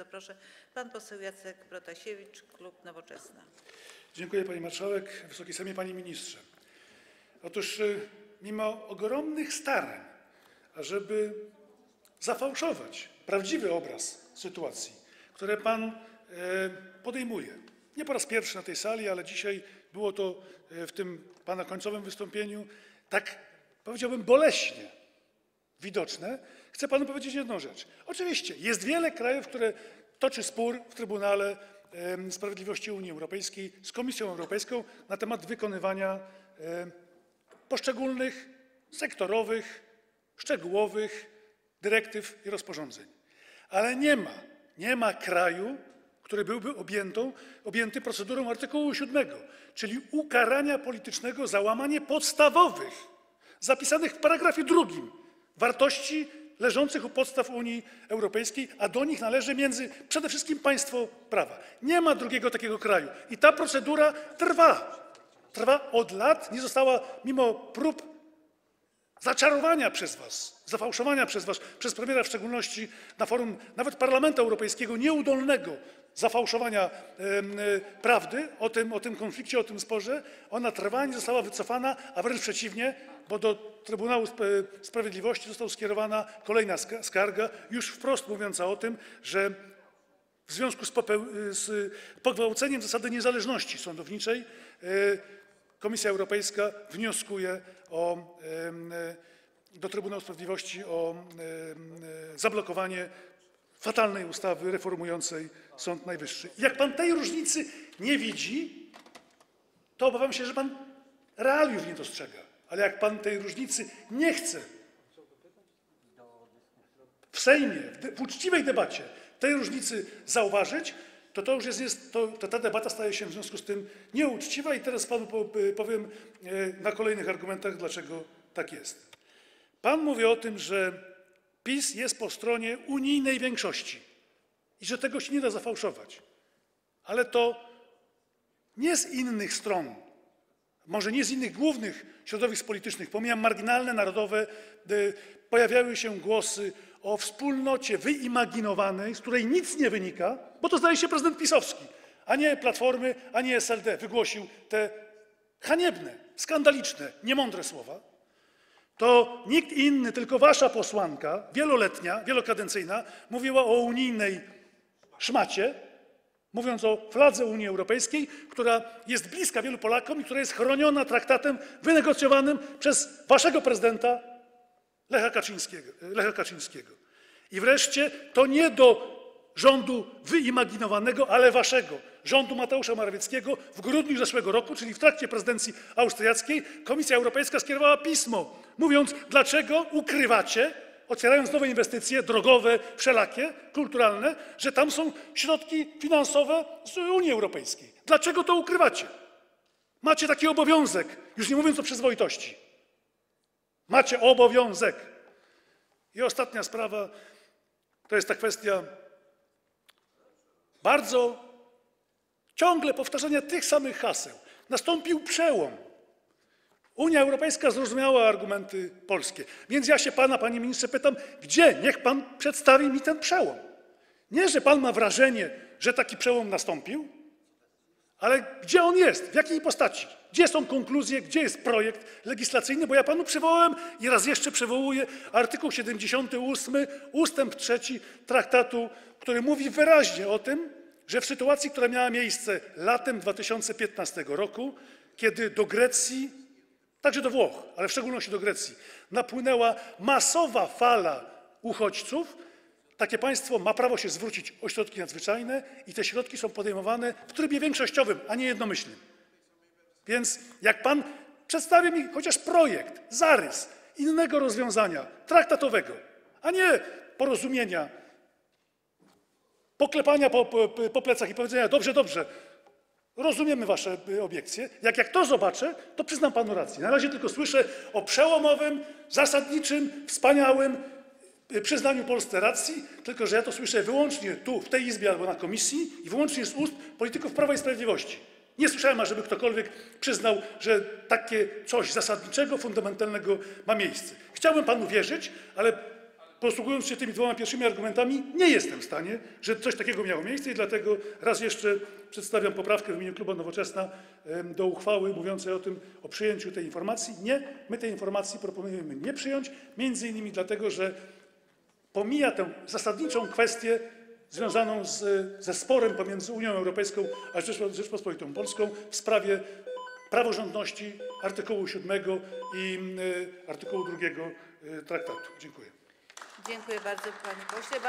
Bardzo proszę, pan poseł Jacek Protasiewicz, klub Nowoczesna. Dziękuję, pani marszałek. Wysoki Sejmie, panie ministrze. Otóż y, mimo ogromnych starań, ażeby zafałszować prawdziwy obraz sytuacji, które pan e, podejmuje, nie po raz pierwszy na tej sali, ale dzisiaj było to e, w tym pana końcowym wystąpieniu tak, powiedziałbym, boleśnie widoczne, chcę panu powiedzieć jedną rzecz. Oczywiście jest wiele krajów, które toczy spór w Trybunale Sprawiedliwości Unii Europejskiej z Komisją Europejską na temat wykonywania poszczególnych sektorowych, szczegółowych dyrektyw i rozporządzeń. Ale nie ma, kraju, który byłby objęty procedurą artykułu 7, czyli ukarania politycznego za łamanie podstawowych, zapisanych w paragrafie drugim, wartości leżących u podstaw Unii Europejskiej, a do nich należy przede wszystkim państwo prawa. Nie ma drugiego takiego kraju i ta procedura trwa. Trwa od lat, nie została mimo prób zaczarowania przez was, zafałszowania przez was, przez premiera w szczególności na forum nawet Parlamentu Europejskiego, nieudolnego zafałszowania e, prawdy o tym, konflikcie, o tym sporze, ona trwa, nie została wycofana, a wręcz przeciwnie, bo do Trybunału Sp- Sprawiedliwości została skierowana kolejna ska- skarga, już wprost mówiąca o tym, że w związku z, z pogwałceniem zasady niezależności sądowniczej e, Komisja Europejska wnioskuje e, do Trybunału Sprawiedliwości o e, zablokowanie fatalnej ustawy reformującej Sąd Najwyższy. Jak pan tej różnicy nie widzi, to obawiam się, że pan realiów nie dostrzega. Ale jak pan tej różnicy nie chce w Sejmie, w, w uczciwej debacie tej różnicy zauważyć, to, to już jest, jest to, to ta debata staje się w związku z tym nieuczciwa i teraz panu po- powiem e, na kolejnych argumentach, dlaczego tak jest. Pan mówi o tym, że PiS jest po stronie unijnej większości i że tego się nie da zafałszować. Ale to nie z innych stron, może nie z innych głównych środowisk politycznych, pomijam marginalne, narodowe, y, pojawiały się głosy o wspólnocie wyimaginowanej, z której nic nie wynika, bo to zdaje się prezydent pisowski, a nie Platformy, a nie SLD wygłosił te haniebne, skandaliczne, niemądre słowa, to nikt inny, tylko wasza posłanka, wieloletnia, wielokadencyjna, mówiła o unijnej szmacie, mówiąc o fladze Unii Europejskiej, która jest bliska wielu Polakom i która jest chroniona traktatem wynegocjowanym przez waszego prezydenta Lecha Kaczyńskiego. Lecha Kaczyńskiego. I wreszcie to nie do rządu wyimaginowanego, ale waszego, rządu Mateusza Morawieckiego w grudniu zeszłego roku, czyli w trakcie prezydencji austriackiej, Komisja Europejska skierowała pismo, mówiąc, dlaczego ukrywacie, otwierając nowe inwestycje drogowe, wszelakie, kulturalne, że tam są środki finansowe z Unii Europejskiej. Dlaczego to ukrywacie? Macie taki obowiązek, już nie mówiąc o przyzwoitości. Macie obowiązek. I ostatnia sprawa to jest ta kwestia bardzo ciągle powtarzania tych samych haseł. Nastąpił przełom. Unia Europejska zrozumiała argumenty polskie. Więc ja się pana, panie ministrze, pytam, gdzie? Niech pan przedstawi mi ten przełom. Nie, że pan ma wrażenie, że taki przełom nastąpił, ale gdzie on jest? W jakiej postaci? Gdzie są konkluzje? Gdzie jest projekt legislacyjny? Bo ja panu przywołałem i raz jeszcze przywołuję artykuł 78 ustęp 3 traktatu, który mówi wyraźnie o tym, że w sytuacji, która miała miejsce latem 2015 roku, kiedy do Grecji, także do Włoch, ale w szczególności do Grecji, napłynęła masowa fala uchodźców, takie państwo ma prawo się zwrócić o środki nadzwyczajne i te środki są podejmowane w trybie większościowym, a nie jednomyślnym. Więc jak pan przedstawi mi chociaż projekt, zarys innego rozwiązania traktatowego, a nie porozumienia, poklepania po, po, po plecach i powiedzenia: dobrze, dobrze, rozumiemy wasze y, obiekcje. Jak, jak to zobaczę, to przyznam panu rację. Na razie tylko słyszę o przełomowym, zasadniczym, wspaniałym y, przyznaniu Polsce racji, tylko że ja to słyszę wyłącznie tu, w tej Izbie albo na komisji i wyłącznie z ust polityków Prawa i Sprawiedliwości. Nie słyszałem, ażeby ktokolwiek przyznał, że takie coś zasadniczego, fundamentalnego ma miejsce. Chciałbym panu wierzyć, ale posługując się tymi dwoma pierwszymi argumentami, nie jestem w stanie, że coś takiego miało miejsce i dlatego raz jeszcze przedstawiam poprawkę w imieniu klubu Nowoczesna do uchwały mówiącej o tym, o przyjęciu tej informacji. Nie, my tej informacji proponujemy nie przyjąć, między innymi dlatego, że pomija tę zasadniczą kwestię związaną z, ze sporem pomiędzy Unią Europejską a Rzeczpo- Rzeczpospolitą Polską w sprawie praworządności artykułu 7 i y, artykułu 2 y, traktatu. Dziękuję. Dziękuję bardzo, panie pośle.